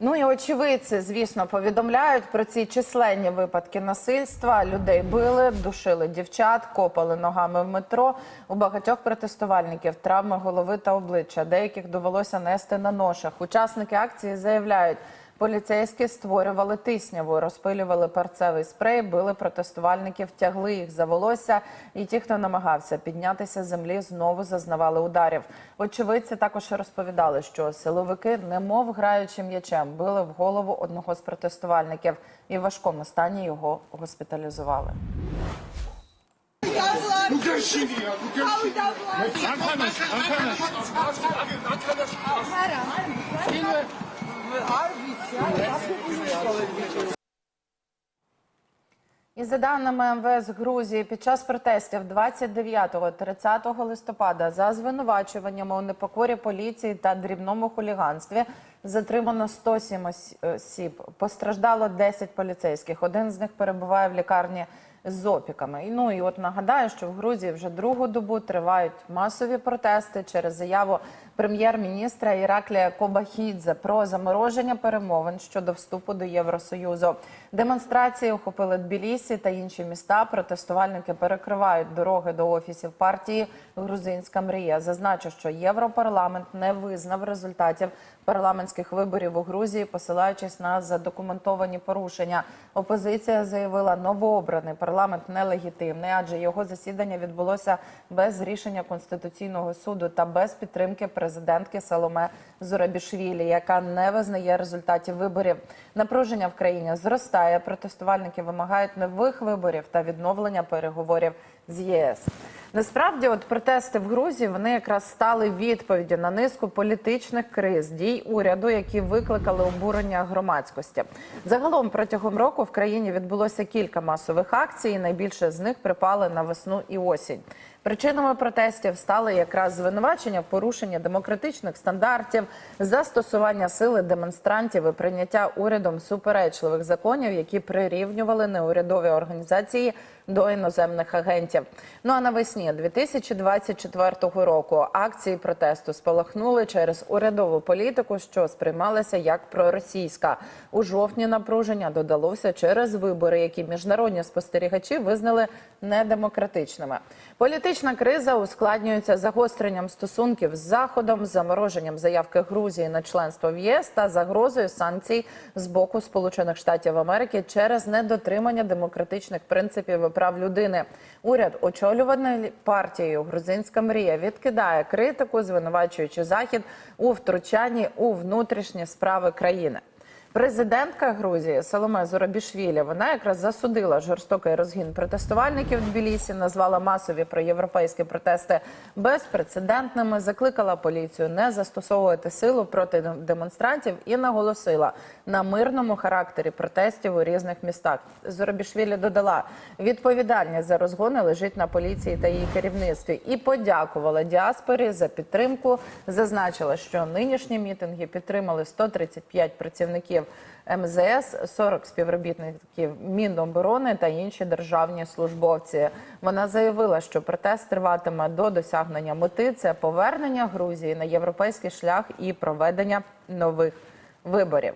Ну і очевидці, звісно, повідомляють про ці численні випадки насильства. Людей били, душили дівчат, копали ногами в метро. У багатьох протестувальників травми голови та обличчя. Деяких довелося нести на ношах. Учасники акції заявляють. Поліцейські створювали тисняву, розпилювали перцевий спрей, били протестувальників, тягли їх за волосся. І ті, хто намагався піднятися з землі, знову зазнавали ударів. Очевидці також розповідали, що силовики, немов граючи м'ячем, били в голову одного з протестувальників і в важкому стані його госпіталізували. І за даними МВС Грузії, під час протестів 29-30 листопада за звинувачуваннями у непокорі поліції та дрібному хуліганстві затримано 107 ос- осіб. Постраждало 10 поліцейських. Один з них перебуває в лікарні з опіками. Ну і от нагадаю, що в Грузії вже другу добу тривають масові протести через заяву прем'єр-міністра Іраклія Кобахідзе про замороження перемовин щодо вступу до Євросоюзу. Демонстрації охопили Тбілісі та інші міста. Протестувальники перекривають дороги до офісів партії Грузинська мрія. Зазначу, що Європарламент не визнав результатів парламентських виборів у Грузії, посилаючись на задокументовані порушення. Опозиція заявила, новообраний парламент нелегітимний, адже його засідання відбулося без рішення конституційного суду та без підтримки президентки Саломе Зурабішвілі, яка не визнає результатів виборів. Напруження в країні зростає. Протестувальники вимагають нових виборів та відновлення переговорів з ЄС. Насправді, от протести в Грузії вони якраз стали відповіддю на низку політичних криз дій уряду, які викликали обурення громадськості. Загалом протягом року в країні відбулося кілька масових акцій. Найбільше з них припали на весну і осінь. Причинами протестів стали якраз звинувачення в порушенні демократичних стандартів, застосування сили демонстрантів і прийняття урядом суперечливих законів, які прирівнювали неурядові організації до іноземних агентів. Ну а навесні 2024 року акції протесту спалахнули через урядову політику, що сприймалася як проросійська. У жовтні напруження додалося через вибори, які міжнародні спостерігачі визнали недемократичними. Політична криза ускладнюється загостренням стосунків з заходом, замороженням заявки Грузії на членство в ЄС та загрозою санкцій з боку Сполучених Штатів Америки через недотримання демократичних принципів і прав людини. Уряд, очолюваний партією Грузинська мрія, відкидає критику, звинувачуючи захід у втручанні у внутрішні справи країни. Президентка Грузії Соломе Зурабішвілі вона якраз засудила жорстокий розгін протестувальників в Тбілісі, назвала масові проєвропейські протести безпрецедентними, закликала поліцію не застосовувати силу проти демонстрантів і наголосила на мирному характері протестів у різних містах. Зурабішвілі додала, відповідальність за розгони лежить на поліції та її керівництві і подякувала діаспорі за підтримку. Зазначила, що нинішні мітинги підтримали 135 працівників МЗС, 40 співробітників Міноборони та інші державні службовці. Вона заявила, що протест триватиме до досягнення мети це повернення Грузії на європейський шлях і проведення нових виборів.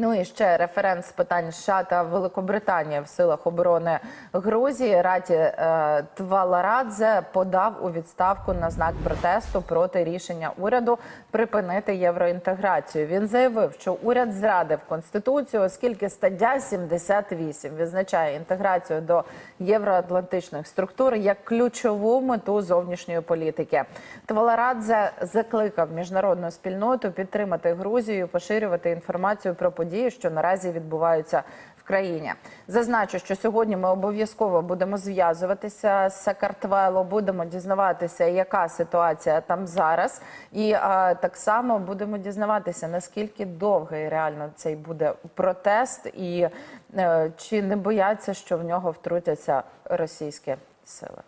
Ну і ще референт з питань США та Великобританії в силах оборони Грузії Раті е, Тваларадзе подав у відставку на знак протесту проти рішення уряду припинити євроінтеграцію. Він заявив, що уряд зрадив конституцію, оскільки стаття 78 відзначає інтеграцію до євроатлантичних структур як ключову мету зовнішньої політики. Тваларадзе закликав міжнародну спільноту підтримати Грузію, поширювати інформацію про події, що наразі відбуваються в країні. Зазначу, що сьогодні ми обов'язково будемо зв'язуватися з Сакартвело, будемо дізнаватися, яка ситуація там зараз, і а, так само будемо дізнаватися, наскільки довгий реально цей буде протест, і е, чи не бояться, що в нього втрутяться російські сили.